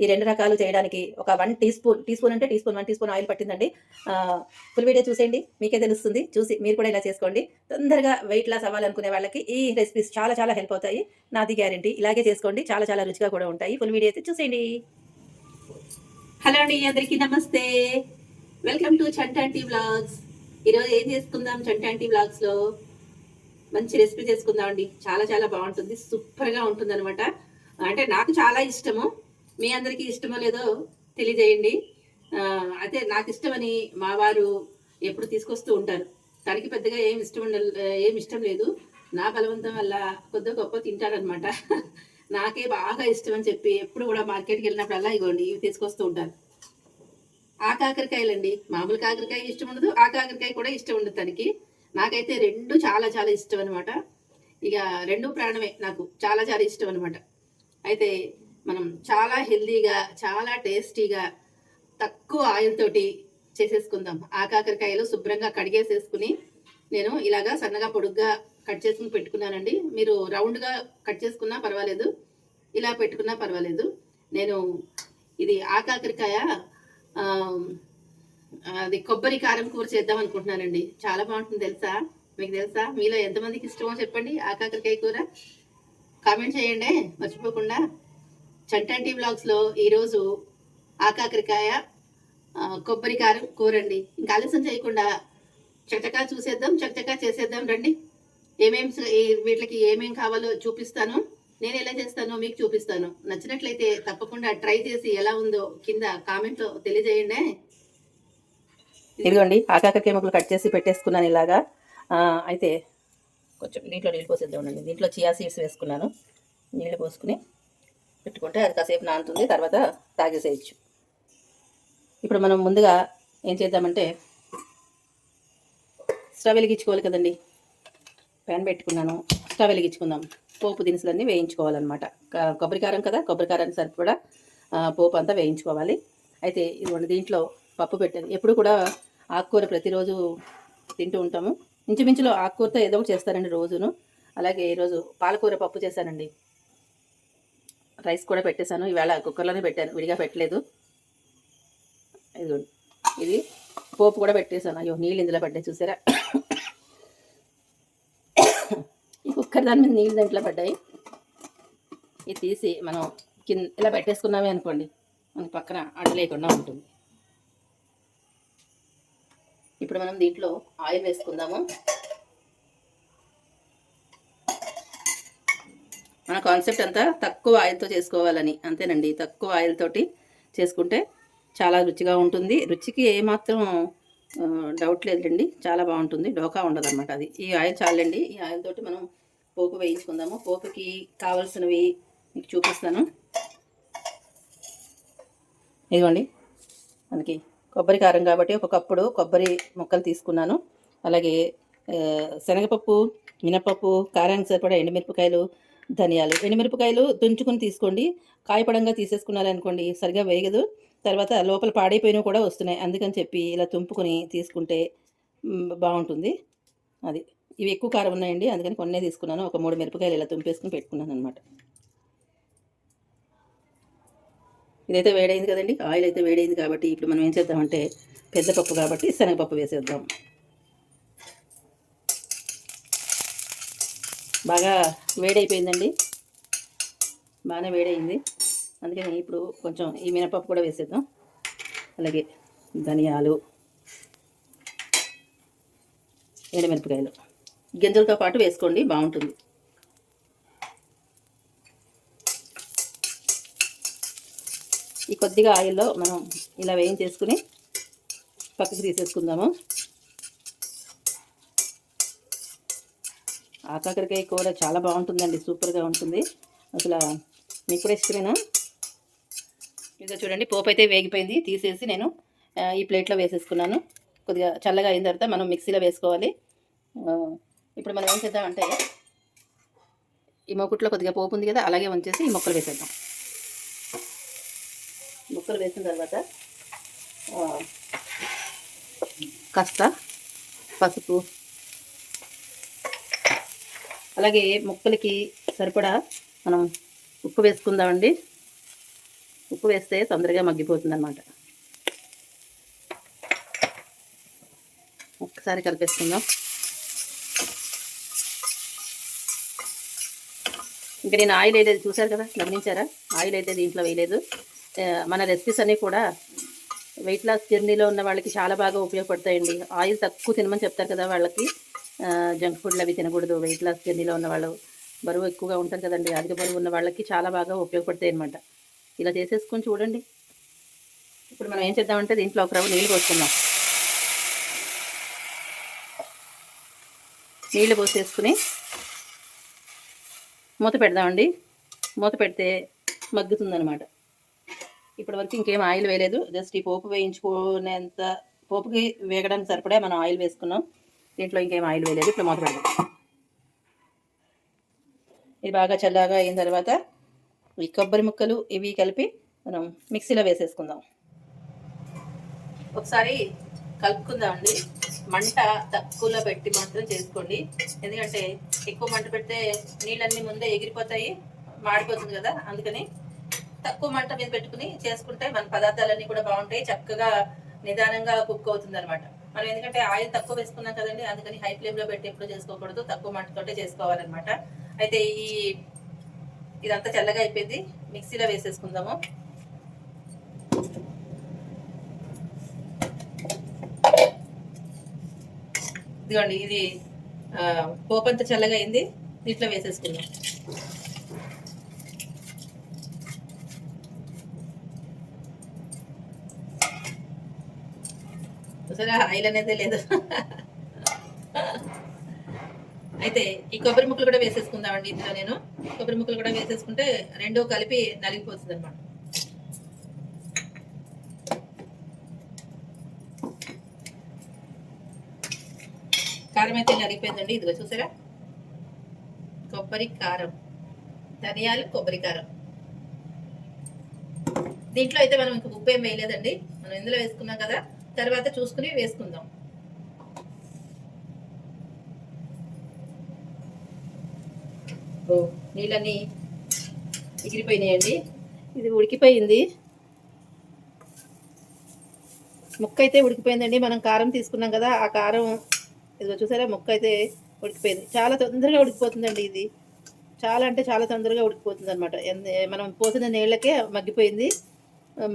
ఈ రెండు రకాలు చేయడానికి ఒక one teaspoon teaspoon అంటే teaspoon one teaspoon oil పట్టిందండి ఫుల్ వీడియో చూసేయండి. మీకే తెలుస్తుంది. చూసి మీరు కూడా ఇలా చేసుకోండి. తొందరగా వెయిట్ లాస్ అవ్వాలనుకునే వాళ్ళకి ఈ రెసిపీస్ చాలా చాలా హెల్ప్ అవుతాయి. నాది గ్యారంటీ ఇలాగే చేసుకోండి. చాలా చాలా రుచిగా కూడా ఉంటాయి. ఫుల్ వీడియో అయితే చూసేయండి. హలో అండి అందరికీ నమస్తే. వెల్కమ్ టు చంటాంటి బ్లాగ్స్ ఈరోజు ఏం చేసుకుందాం? చంటాంటి వ్లాగ్స్లో మంచి రెసిపీ చేసుకుందాం అండి చాలా చాలా బాగుంటుంది. సూపర్గా ఉంటుంది అనమాట అంటే నాకు చాలా ఇష్టము. మీ అందరికీ ఇష్టమో లేదో తెలియజేయండి. అయితే నాకు ఇష్టమని మా వారు ఎప్పుడు తీసుకొస్తూ ఉంటారు. తనకి పెద్దగా ఏం ఇష్టం ఉండ ఏం ఇష్టం లేదు. నా బలవంతం వల్ల కొద్దిగా గొప్ప తింటారనమాట నాకే బాగా ఇష్టం అని చెప్పి ఎప్పుడు కూడా మార్కెట్కి వెళ్ళినప్పుడల్లా ఇగోండి ఇవి తీసుకొస్తూ ఉంటారు. ఆ కాకరకాయలండి మామూలు కాకరకాయ ఇష్టం ఉండదు ఆ కాకరకాయ కూడా ఇష్టం ఉండదు తనకి. నాకైతే రెండు చాలా చాలా ఇష్టం అనమాట ఇక రెండు ప్రాణమే నాకు చాలా చాలా ఇష్టం అనమాట అయితే మనం చాలా హెల్దీగా చాలా టేస్టీగా తక్కువ ఆయిల్ తోటి చేసేసుకుందాం. ఆ కాకరకాయలు శుభ్రంగా కడిగేసేసుకుని నేను ఇలాగా సన్నగా పొడుగ్గా కట్ చేసుకుని పెట్టుకున్నానండి. మీరు రౌండ్గా కట్ చేసుకున్నా పర్వాలేదు. ఇలా పెట్టుకున్నా పర్వాలేదు. నేను ఇది ఆ కాకరకాయ అది కొబ్బరి కారం కూర చేద్దాం అనుకుంటున్నానండి. చాలా బాగుంటుంది తెలుసా? మీకు తెలుసా? మీలో ఎంతమందికి ఇష్టమో చెప్పండి ఆ కాకరకాయ కూర. కామెంట్ చేయండి. మర్చిపోకుండా చట్టంటి బ్లాగ్స్లో ఈరోజు ఆకాకరికాయ కొబ్బరికారం కొబ్బరి కారం కూర అండి ఇంకా ఆలస్యం చేయకుండా చకచకా చూసేద్దాం చకచకా చేసేద్దాం రండి. ఏమేం వీటికి ఏమేం కావాలో చూపిస్తాను. నేను ఎలా చేస్తానో మీకు చూపిస్తాను. నచ్చినట్లయితే తప్పకుండా ట్రై చేసి ఎలా ఉందో కింద కామెంట్లో తెలియజేయండి. ఇదిగోండి ఆకాకరికాయ ముక్కలు కట్ చేసి పెట్టేసుకున్నాను ఇలాగా. అయితే కొంచెం నీటిలో నీళ్ళు పోసేద్దామండి దీంట్లో చియా సీడ్స్ వేసుకున్నాను. నీళ్ళు పోసుకుని పెట్టుకుంటే అది కాసేపు నానుతుంది తర్వాత తాగేసేయచ్చు. ఇప్పుడు మనం ముందుగా ఏం చేద్దామంటే స్టవ్ వెలిగించుకోవాలి కదండి. ప్యాన్ పెట్టుకున్నాను స్టవ్ వెలిగించుకుందాం. పోపు దినుసులన్నీ వేయించుకోవాలన్నమాట. కొబ్బరికారం కొబ్బరి కారం కదా కొబ్బరికారానికి సరిపడా పోపు అంతా వేయించుకోవాలి. అయితే ఇదిగోండి దీంట్లో పప్పు పెట్టాను. ఎప్పుడు కూడా ఆకుకూర ప్రతిరోజు తింటూ ఉంటాము. ఇంచుమించులో ఆకుకూరతో ఏదో ఒకటి చేస్తానండి రోజును. అలాగే ఈరోజు పాలకూర పప్పు చేశానండి. రైస్ కూడా పెట్టేశాను. ఈవేళ కుక్కర్లోనే పెట్టాను. విడిగా పెట్టలేదు. ఇది పోపు కూడా పెట్టేశాను. అయ్యో నీళ్ళు ఇందులో పడ్డాయి చూసారా? ఈ కుక్కర్ దాని మీద నీళ్ళు దాంట్లో పడ్డాయి. ఇది తీసి మనం కింద ఇలా పెట్టేసుకున్నామే అనుకోండి. మనకి పక్కన అడ్డు లేకుండా ఉంటుంది. ఇప్పుడు మనం దీంట్లో ఆయిల్ వేసుకుందాము. మన కాన్సెప్ట్ అంతా తక్కువ ఆయిల్తో చేసుకోవాలని. అంతేనండి. తక్కువ ఆయిల్ తోటి చేసుకుంటే చాలా రుచిగా ఉంటుంది. రుచికి ఏమాత్రం డౌట్ లేదండి చాలా బాగుంటుంది. డోకా ఉండదు అనమాట అది. ఈ ఆయిల్ చాలండి. ఈ ఆయిల్ తోటి మనం పోపు వేయించుకుందాము. పోపుకి కావలసినవి మీకు చూపిస్తాను. ఇదిగోండి. మనకి కొబ్బరి కారం కాబట్టి ఒక కప్పుడు కొబ్బరి ముక్కలు తీసుకున్నాను. అలాగే శనగపప్పు మినపప్పు కారానికి సరిపడా ఎండుమిరపకాయలు ధనియాలు. ఎండుమిరపకాయలు తుంచుకుని తీసుకోండి. కాయపడంగా తీసేసుకున్నారనుకోండి సరిగా వేగదు తర్వాత లోపల పాడైపోయినవి కూడా వస్తున్నాయి. అందుకని చెప్పి ఇలా తుంపుకొని తీసుకుంటే బాగుంటుంది. అది. ఇవి ఎక్కువ కారం ఉన్నాయండి. అందుకని కొన్నే తీసుకున్నాను. ఒక మూడు మిరపకాయలు ఇలా తుంపేసుకుని పెట్టుకున్నాను అనమాట ఇదైతే వేడైంది కదండి. ఆయిల్ అయితే వేడైంది కాబట్టి ఇప్పుడు మనం ఏం చేద్దామంటే పెద్ద పప్పు కాబట్టి శనగపప్పు వేసేద్దాం. బాగా వేడైపోయిందండి. బాగానే వేడైంది అందుకని ఇప్పుడు కొంచెం ఈ మినపప్పు కూడా వేసేద్దాం. అలాగే ధనియాలు ఎండుమిరపకాయలు. గింజలతో పాటు వేసుకోండి బాగుంటుంది. ఈ కొద్దిగా ఆయిల్లో మనం ఇలా వేయించేసుకుని పక్కకి తీసేసుకుందాము. ఆకాకరకాయ కూర చాలా బాగుంటుందండి సూపర్గా ఉంటుంది. అసలు మీకు కూడా ఇష్టమేనా? ఇదిగో చూడండి పోపు అయితే వేగిపోయింది తీసేసి నేను ఈ ప్లేట్లో వేసేసుకున్నాను. కొద్దిగా చల్లగా అయిన తర్వాత మనం మిక్సీలో వేసుకోవాలి. ఇప్పుడు మనం ఏం చేద్దామంటే ఈ మొక్కుట్లో కొద్దిగా పోపు ఉంది కదా అలాగే ఉంచేసి ఈ మొక్కలు వేసేద్దాం. ముక్కలు వేసిన తర్వాత కాస్త పసుపు అలాగే ముక్కలకి సరిపడా మనం ఉప్పు వేసుకుందామండి. ఉప్పు వేస్తే తొందరగా మగ్గిపోతుంది అనమాట ఒక్కసారి కలిపేసుకుందాం. ఇంకా నేను ఆయిల్ వేయలేదు చూసారు కదా? గమనించారా? ఆయిల్ అయితే దీంట్లో వేయలేదు. మన రెసిపీస్ అన్నీ కూడా వెయిట్ లాస్ జర్నీలో ఉన్న వాళ్ళకి చాలా బాగా ఉపయోగపడతాయండి. ఆయిల్ తక్కువ తినమని చెప్తారు కదా వాళ్ళకి. జంక్ ఫుడ్లు అవి తినకూడదు. వెయిట్ లాస్ జర్నీలో ఉన్న వాళ్ళు బరువు ఎక్కువగా ఉంటారు కదండి. అధిక బరువు ఉన్న వాళ్ళకి చాలా బాగా ఉపయోగపడతాయి అనమాట ఇలా చేసేసుకొని చూడండి. ఇప్పుడు మనం ఏం చేద్దామంటే దీంట్లో ఒక రవ్వ నీళ్ళు పోసుకుందాం. నీళ్ళు పోసేసుకుని మూత పెడదామండి. మూత పెడితే మగ్గుతుందనమాట ఇప్పటి వరకు ఇంకేం ఆయిల్ వేయలేదు. జస్ట్ ఈ పోపు వేయించుకునేంత పోపుకి వేగడానికి సరిపడే మనం ఆయిల్ వేసుకున్నాం. దీంట్లో ఇంకేం ఆయిల్ వేయలేదు. ఇప్పుడు మూత పెడదాం. ఇది బాగా చల్లగా అయిన తర్వాత ఈ కొబ్బరి ముక్కలు ఇవి కలిపి మనం మిక్సీలో వేసేసుకుందాం. ఒకసారి కలుపుకుందామండి. మంట తక్కువలో పెట్టి మాత్రం చేసుకోండి. ఎందుకంటే ఎక్కువ మంట పెడితే నీళ్ళన్నీ ముందే ఎగిరిపోతాయి మాడిపోతుంది కదా. అందుకని తక్కువ మంట మీద పెట్టుకుని చేసుకుంటే మన పదార్థాలన్నీ కూడా బాగుంటాయి చక్కగా నిదానంగా కుక్ అవుతుంది అనమాట మనం ఎందుకంటే ఆయిల్ తక్కువ వేసుకున్నాం కదండి అందుకని హై ఫ్లేమ్లో పెట్టి ఎప్పుడు చేసుకోకూడదు తక్కువ మంటతోటే చేసుకోవాలన్నమాట. అయితే ఈ ఇదంతా చల్లగా అయిపోయింది మిక్సీలో వేసేసుకుందాము. ఇదిగోండి ఇది పోపంత చల్లగా అయింది దీంట్లో వేసేసుకుందాం. చూసారా ఆయిల్ అనేది లేదు. అయితే ఈ కొబ్బరి ముక్కలు కూడా వేసేసుకుందామండి ఇందులో నేను. కొబ్బరి ముక్కలు కూడా వేసేసుకుంటే రెండు కలిపి నలిగిపోతుంది అనమాట కారం అయితే నలిగిపోయిందండి. ఇదిగో చూసారా? కొబ్బరి కారం. ధనియాలు కొబ్బరి కారం. దీంట్లో అయితే మనం ఇంకా ఉప్పు ఏం వేయలేదండి. మనం ఇందులో వేసుకున్నాం కదా. తర్వాత చూసుకుని వేసుకుందాం. ఓ నీళ్ళన్నీ ఎగిరిపోయినాయండి. ఇది ఉడికిపోయింది. ముక్క అయితే ఉడికిపోయిందండి. మనం కారం తీసుకున్నాం కదా ఆ కారం ఇదిగో చూసారా ముక్క అయితే ఉడికిపోయింది. చాలా తొందరగా ఉడికిపోతుందండి ఇది. చాలా అంటే చాలా తొందరగా ఉడికిపోతుంది అనమాట మనం పోసిన నీళ్ళకే మగ్గిపోయింది.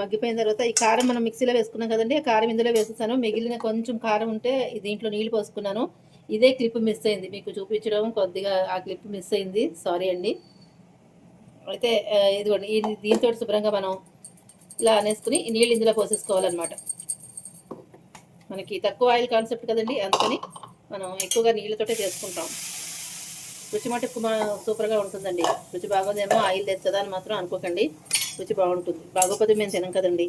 మగ్గిపోయిన తర్వాత ఈ కారం మనం మిక్సీలో వేసుకున్నాం కదండి ఆ కారం ఇందులో వేసేసాను. మిగిలిన కొంచెం కారం ఉంటే దీంట్లో నీళ్ళు పోసుకున్నాను. ఇదే క్లిప్ మిస్ అయింది మీకు చూపించడం కొద్దిగా ఆ క్లిప్ మిస్ అయింది. సారీ అండి. అయితే ఇదిగోండి ఈ దీంతో శుభ్రంగా మనం ఇలా అనేసుకుని నీళ్ళు ఇందులో పోసేసుకోవాలన్నమాట. మనకి తక్కువ ఆయిల్ కాన్సెప్ట్ కదండి అందుకని మనం ఎక్కువగా నీళ్ళతోటే చేసుకుంటాం. రుచి మటుకు సూపర్గా ఉంటుందండి. రుచి బాగుందేమో ఆయిల్ తెచ్చదా అని మాత్రం అనుకోకండి. రుచి బాగుంటుంది. బాగోపోతే మేము తినం కదండి.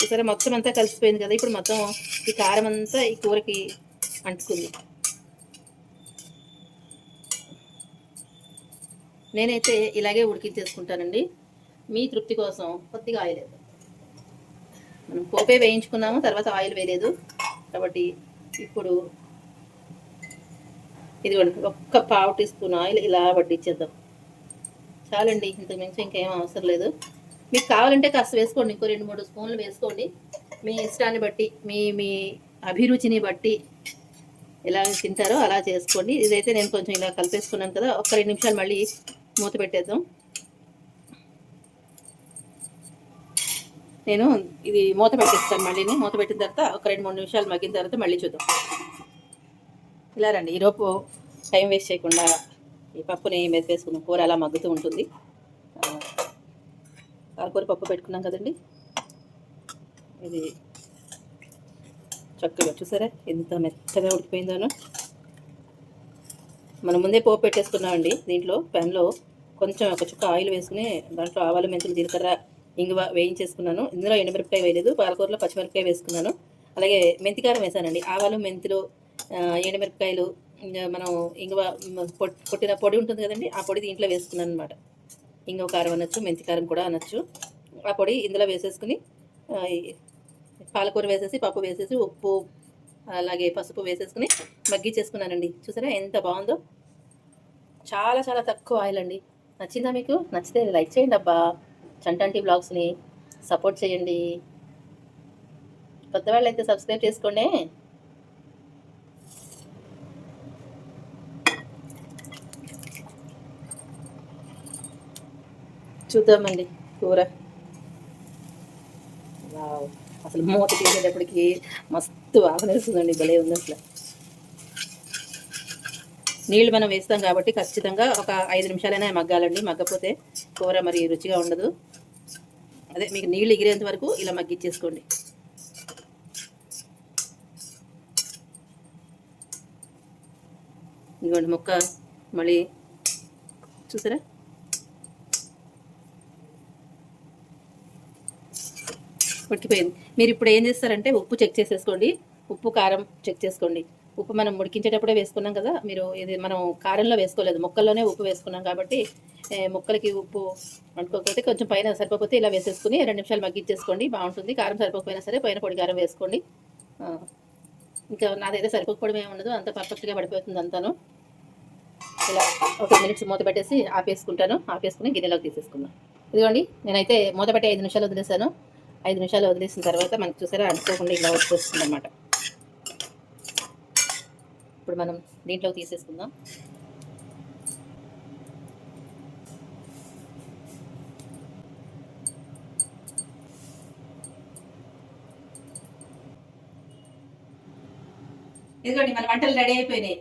చూసారా మొత్తం అంతా కలిసిపోయింది కదా ఇప్పుడు మొత్తం ఈ కారం అంతా ఈ కూరకి అంటుకుంది. నేనైతే ఇలాగే ఉడికించేసుకుంటానండి. మీ తృప్తి కోసం కొద్దిగా ఆయిల్ మనం పోపే వేయించుకున్నాము తర్వాత ఆయిల్ వేయలేదు. కాబట్టి ఇప్పుడు ఇదిగోండి ఒక్క పావు టీ స్పూన్ ఆయిల్ ఇలా వడ్డించేద్దాం చాలండి ఇంతకు మించి ఇంకేం అవసరం లేదు. మీకు కావాలంటే కాస్త వేసుకోండి ఇంకో రెండు మూడు స్పూన్లు వేసుకోండి. మీ ఇష్టాన్ని బట్టి మీ మీ అభిరుచిని బట్టి ఎలా తింటారో అలా చేసుకోండి. ఇదైతే నేను కొంచెం ఇలా కలిపేసుకున్నాను కదా ఒక రెండు నిమిషాలు మళ్ళీ మూత పెట్టేద్దాం. నేను ఇది మూత పెట్టేస్తాను మళ్ళీ మూత పెట్టిన తర్వాత ఒక రెండు మూడు నిమిషాలు మగ్గిన తర్వాత మళ్ళీ చూద్దాం. ఇలా రండి. ఈరోపు టైం వేస్ట్ చేయకుండా ఈ పప్పుని మెదిపేసుకున్న కూర అలా మగ్గుతూ ఉంటుంది. కారకూర పాలకూర పప్పు పెట్టుకున్నాం కదండి. ఇది చక్కగా చూసారా? ఎంత మెత్తగా ఉడికిపోయిందోనో మనం ముందే పోపు పెట్టేసుకున్నామండి దీంట్లో. పెన్లో కొంచెం ఒక చుక్క ఆయిల్ వేసుకుని దాంట్లో ఆవాలు మెంతులు జీలకర్ర ఇంగువ వేయించేసుకున్నాను. ఇందులో ఎండుమిరపకాయ వేయలేదు. పాలకూరలో పచ్చిమిరపకాయ వేసుకున్నాను. అలాగే మెంతికారం వేసానండి. ఆవాలు మెంతులు ఎండుమిరపకాయలు మనం ఇంగువ కొట్టిన పొడి ఉంటుంది కదండి ఆ పొడి దీంట్లో వేసుకున్నాను అనమాట ఇంగువ కారం అనొచ్చు మెంతి కారం కూడా అనొచ్చు. ఆ పొడి ఇందులో వేసేసుకుని పాలకూర వేసేసి పప్పు వేసేసి ఉప్పు అలాగే పసుపు వేసేసుకుని మగ్గిచ్చేసుకున్నానండి చూసారా ఎంత బాగుందో? చాలా చాలా తక్కువ ఆయిల్ అండి. నచ్చిందా మీకు? నచ్చితే లైక్ చేయండి అబ్బా. చంటంటి బ్లాగ్స్ని సపోర్ట్ చేయండి. కొత్త వాళ్ళు అయితే సబ్స్క్రైబ్ చేసుకోండి. చూద్దామండి కూర. వావ్. అసలు మూత తీసేటప్పటికి మస్తు వాసన వేస్తుందండి భలే ఉంది అసలు. నీళ్ళు మనం వేస్తాం కాబట్టి ఖచ్చితంగా ఒక ఐదు నిమిషాలైనా మగ్గాలండి. మగ్గపోతే కూర మరి రుచిగా ఉండదు. అదే మీకు నీళ్ళు ఎగిరేంత వరకు ఇలా మగ్గిచ్చేసుకోండి. ఇదిగోండి ముక్క మళ్ళీ చూసారా? ఉడికిపోయింది మీరు ఇప్పుడు ఏం చేస్తారంటే ఉప్పు చెక్ చేసేసుకోండి. ఉప్పు కారం చెక్ చేసుకోండి. ఉప్పు మనం ఉడికించేటప్పుడే వేసుకున్నాం కదా మీరు ఇది మనం కారంలో వేసుకోలేదు. ముక్కల్లోనే ఉప్పు వేసుకున్నాం కాబట్టి ముక్కలకి ఉప్పు అనుకోకపోతే కొంచెం పైన సరిపోతే ఇలా వేసేసుకుని రెండు నిమిషాలు మగ్గించేసుకోండి. బాగుంటుంది. కారం సరిపోకపోయినా సరే పైన పొడి కారం వేసుకోండి. ఇంకా నాదైతే సరిపోకపోవడం ఏమి ఉండదు. అంత పర్ఫెక్ట్గా పడిపోతుంది అంతాను. ఇలా ఒక మినిట్స్ మూత పెట్టేసి ఆపేసుకుంటాను. ఆపేసుకుని గిన్నెలోకి తీసేసుకుందాం. ఇదిగోండి నేనైతే మూత పెట్టి ఐదు నిమిషాలు వదిలేసాను ఐదు నిమిషాలు వదిలేసిన తర్వాత మనకు చూసారా అనుకోకుండా ఇలా వచ్చేస్తుంది అనమాట ఇప్పుడు మనం దీంట్లో తీసేసుకుందాం. ఇదిగోండి మన వంటలు రెడీ అయిపోయినాయి.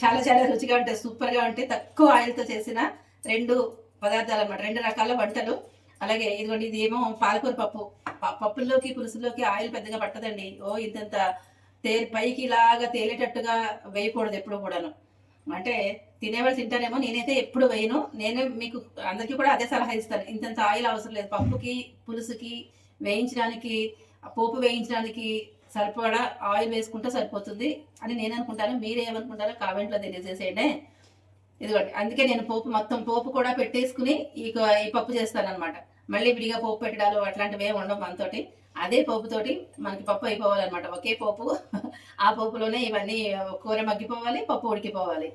చాలా చాలా రుచిగా ఉంటాయి సూపర్గా ఉంటాయి. తక్కువ ఆయిల్తో చేసిన రెండు పదార్థాలు అన్నమాట. రెండు రకాల వంటలు. అలాగే ఇదిగోండి ఇది ఏమో పాలకూర పప్పు. ప- పప్పుల్లోకి పులుసులోకి ఆయిల్ పెద్దగా పట్టదండి. ఓ ఇంతంత తే పైకి ఇలాగా తేలేటట్టుగా వేయకూడదు ఎప్పుడు కూడాను. అంటే తినేవాళ్ళు తింటారేమో నేనైతే ఎప్పుడు వేయను. నేనే మీకు అందరికీ కూడా అదే సలహా ఇస్తాను. ఇంతంత ఆయిల్ అవసరం లేదు. పప్పుకి పులుసుకి వేయించడానికి పోపు వేయించడానికి సరిపడా ఆయిల్ వేసుకుంటే సరిపోతుంది అని నేను అనుకుంటాను మీరేమనుకుంటారో కామెంట్లో తెలియజేసేయండి. ఇదిగోండి అందుకే నేను పోపు మొత్తం పోపు కూడా పెట్టేసుకుని ఈ ఈ పప్పు చేస్తాను అనమాట మళ్ళీ విడిగా పోపు పెట్టడాలు అట్లాంటివి ఏమి ఉండవు మనతోటి. అదే పోపుతోటి మనకి పప్పు అయిపోవాలన్నమాట. ఒకే పోపు. ఆ పోపులోనే ఇవన్నీ కూర మగ్గిపోవాలి పప్పు ఉడికిపోవాలి.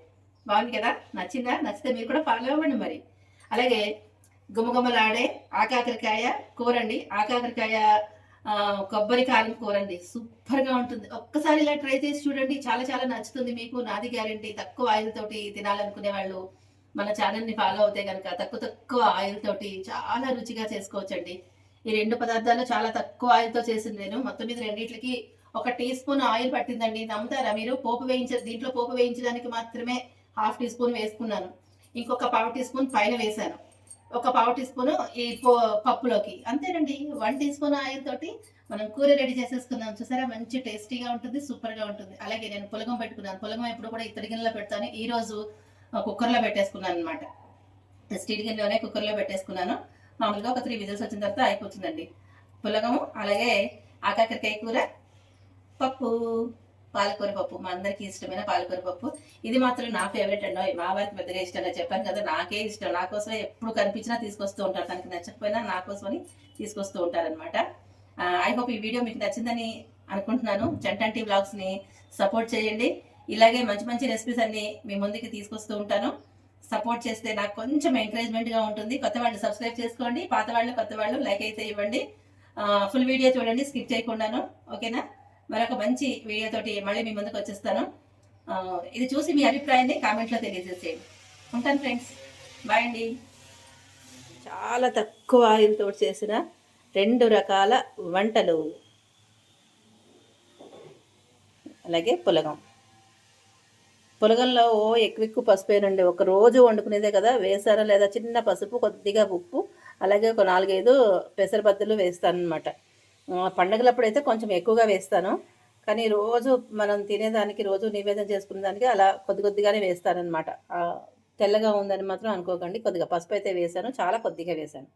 బాగుంది కదా? నచ్చిందా? నచ్చితే మీరు కూడా ఫాలో అవ్వండి మరి. అలాగే గుమగుమలాడే ఆకాకరకాయ కూర అండి ఆకాకరకాయ కొబ్బరి కారం కూరండి. సూపర్గా సూపర్గా ఉంటుంది. ఒక్కసారి ఇలా ట్రై చేసి చూడండి. చాలా చాలా నచ్చుతుంది మీకు. నాది గ్యారంటీ. తక్కువ ఆయిల్ తోటి తినాలనుకునే వాళ్ళు మన ఛానల్ని ఫాలో అవుతే కనుక తక్కువ తక్కువ ఆయిల్ తోటి చాలా రుచిగా చేసుకోవచ్చండి. ఈ రెండు పదార్థాలు చాలా తక్కువ ఆయిల్తో చేసింది నేను. మొత్తం మీద రెండింటికి ఒక టీ స్పూన్ ఆయిల్ పట్టిందండి. నమ్ముతారా మీరు? పోపు వేయించారు దీంట్లో పోపు వేయించడానికి మాత్రమే హాఫ్ టీ స్పూన్ వేసుకున్నాను. ఇంకొక పావు టీ స్పూన్ పైన వేశాను. ఒక పావు టీ స్పూన్ ఈ పప్పులోకి. అంతేనండి. వన్ టీ స్పూన్ ఆయిల్ తోటి మనం కూర రెడీ చేసేసుకుందాం. చూసారా? మంచి టేస్టీగా ఉంటుంది సూపర్గా ఉంటుంది. అలాగే నేను పులగం పెట్టుకున్నాను. పులగం ఎప్పుడు కూడా ఇత్తడి గిన్నెలో పెడతాను. ఈ రోజు కుక్కర్లో పెట్టేసుకున్నాను అనమాట స్టీల్ గిన్నెలోనే కుక్కర్లో పెట్టేసుకున్నాను. మామూలుగా ఒక త్రీ విజిల్స్ వచ్చిన తర్వాత అయిపోతుందండి. పులగము అలాగే ఆకాకరకాయ కూర పప్పు పాలకూర పప్పు. మా అందరికీ ఇష్టమైన పాలకూర పప్పు. ఇది మాత్రం నా ఫేవరెట్ అండి. మా వారికి పెద్దగా ఇష్టం చెప్పాను కదా నాకే ఇష్టం. నా కోసమే ఎప్పుడు కనిపించినా తీసుకొస్తూ ఉంటారు. తనకి నచ్చకపోయినా నా కోసమని తీసుకొస్తూ ఉంటారనమాట ఐ హోప్ ఈ వీడియో మీకు నచ్చిందని అనుకుంటున్నాను. చంటంటి బ్లాగ్స్ని సపోర్ట్ చేయండి. ఇలాగే మంచి మంచి రెసిపీస్ అన్ని మీ ముందుకి తీసుకొస్తూ ఉంటాను. సపోర్ట్ చేస్తే నాకు కొంచెం ఎంకరేజ్మెంట్గా ఉంటుంది. కొత్త వాళ్ళు సబ్స్క్రైబ్ చేసుకోండి. పాత వాళ్ళు కొత్త వాళ్ళు లైక్ అయితే ఇవ్వండి. ఫుల్ వీడియో చూడండి స్కిప్ చేయకుండాను. ఓకేనా మరొక మంచి వీడియోతోటి మళ్ళీ మీ ముందుకు వచ్చేస్తాను. ఇది చూసి మీ అభిప్రాయాన్ని కామెంట్లో తెలియజేసేయండి. ఉంటాను ఫ్రెండ్స్ బాయ్ అండి. చాలా తక్కువ ఆయిల్తో చేసిన రెండు రకాల వంటలు. అలాగే పులగం. పులగంలో ఓ ఎక్కువ ఎక్కువ పసుపు వేయనండి ఒక రోజు వండుకునేదే కదా వేసారా లేదా చిన్న పసుపు కొద్దిగా ఉప్పు అలాగే ఒక నాలుగైదు పెసరబద్దలు వేస్తాను అనమాట పండగలప్పుడు అయితే కొంచెం ఎక్కువగా వేస్తాను. కానీ రోజు మనం తినేదానికి రోజు నివేదన చేసుకునే దానికి అలా కొద్ది కొద్దిగానే వేస్తానమాట తెల్లగా ఉందని మాత్రం అనుకోకండి. కొద్దిగా పసుపు అయితే వేసాను చాలా కొద్దిగా వేసాను.